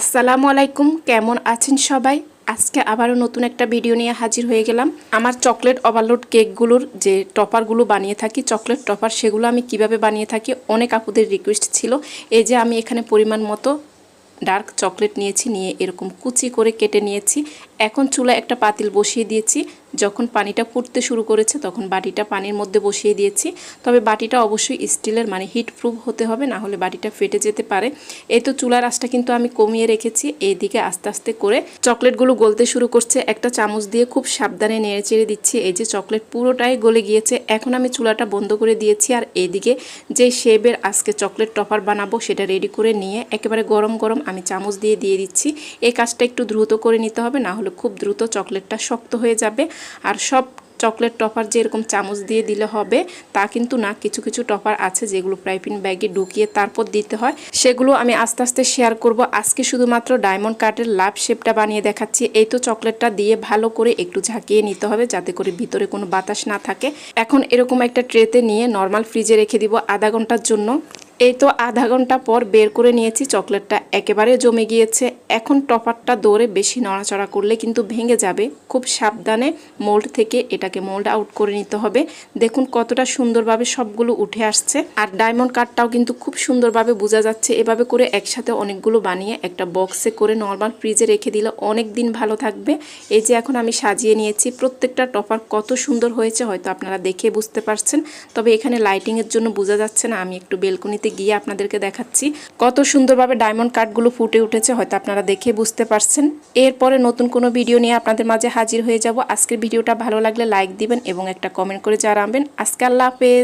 আসসালামু আলাইকুম, কেমন আছেন সবাই? আজকে আবারও নতুন একটা ভিডিও নিয়ে হাজির হয়ে গেলাম। আমার চকলেট ওভারলোড কেকগুলোর যে টপারগুলো বানিয়ে থাকি, চকলেট টপার সেগুলো আমি কীভাবে বানিয়ে থাকি, অনেক আপুদের রিকোয়েস্ট ছিল। এই যে আমি এখানে পরিমাণ মতো ডার্ক চকলেট নিয়েছি, নিয়ে এরকম কুচি করে কেটে নিয়েছি। এখন চুলা একটা পাতিল বসিয়ে দিয়েছি। যখন পানিটা ফুটতে শুরু করেছে তখন বাটিটা পানির মধ্যে বসিয়ে দিয়েছি। তবে বাটিটা অবশ্যই স্টিলের মানে হিট প্রুফ হতে হবে, না হলে বাটিটা ফেটে যেতে পারে। এই তো চুলার আঁচটা কিন্তু আমি কমিয়ে রেখেছি। এইদিকে আস্তে আস্তে করে চকলেটগুলো গলতে শুরু করছে। একটা চামচ দিয়ে খুব সাবধানে নেড়ে চেড়ে দিচ্ছি। এই যে চকলেট পুরোটাই গলে গিয়েছে। এখন আমি চুলাটা বন্ধ করে দিয়েছি। আর এইদিকে যে শেবের আজকে চকলেট টপার বানাবো সেটা রেডি করে নিয়ে একেবারে গরম গরম আমি চামচ দিয়ে দিয়ে দিচ্ছি। এই কাজটা একটু দ্রুত করে নিতে হবে, না হলে খুব দ্রুত চকলেটটা শক্ত হয়ে যাবে। আর সব চকলেট টপার যে এরকম চামচ দিয়ে দিলে হবে, তা কিন্তু না, কিছু কিছু টপার আছে যেগুলো প্রাইপিন ব্যাগে ঢুকিয়ে তারপর দিতে হয়। সেগুলো আমি আস্তে আস্তে শেয়ার করব। আজকে শুধুমাত্র ডায়মন্ড কাটের লাভ শেপটা বানিয়ে দেখাচ্ছি। এই তো চকলেটটা দিয়ে ভালো করে একটু ঝাঁকিয়ে নিতে হবে যাতে করে ভিতরে কোনো বাতাস না থাকে। এখন এরকম একটা ট্রেতে নিয়ে নর্মাল ফ্রিজে রেখে দিব আধা ঘণ্টার জন্য। এই তো আধা ঘণ্টা পর বের করে নিয়েছি, চকলেটটা একেবারে জমে গিয়েছে। এখন টপারটা দৌড়ে বেশি নড়াচড়া করলে কিন্তু ভেঙে যাবে। খুব সাবধানে মোল্ড থেকে এটাকে মোল্ড আউট করে নিতে হবে। দেখুন কতটা সুন্দরভাবে সবগুলো উঠে আসছে। আর ডায়মন্ড কার্ডটাও কিন্তু খুব সুন্দরভাবে বোঝা যাচ্ছে। এভাবে করে একসাথে অনেকগুলো বানিয়ে একটা বক্সে করে নর্মাল ফ্রিজে রেখে দিলে অনেক দিন ভালো থাকবে। এই যে এখন আমি সাজিয়ে নিয়েছি, প্রত্যেকটা টপার কত সুন্দর হয়েছে হয়তো আপনারা দেখে বুঝতে পারছেন। তবে এখানে লাইটিংয়ের জন্য বোঝা যাচ্ছে না, আমি একটু বেলকনিতে গিয়ে আপনাদেরকে দেখাচ্ছি। কত সুন্দরভাবে ডায়মন্ড কার্ডগুলো ফুটে উঠেছে, হয়তো আপনারা দেখে বুঝতে পারছেন। এরপরে নতুন কোনো ভিডিও নিয়ে আপনাদের মাঝে হাজির হয়ে যাব। আজকের ভিডিওটা ভালো লাগলে লাইক দিবেন এবং একটা কমেন্ট করে জানাবেন। আজকে আল্লাহ হাফেজ।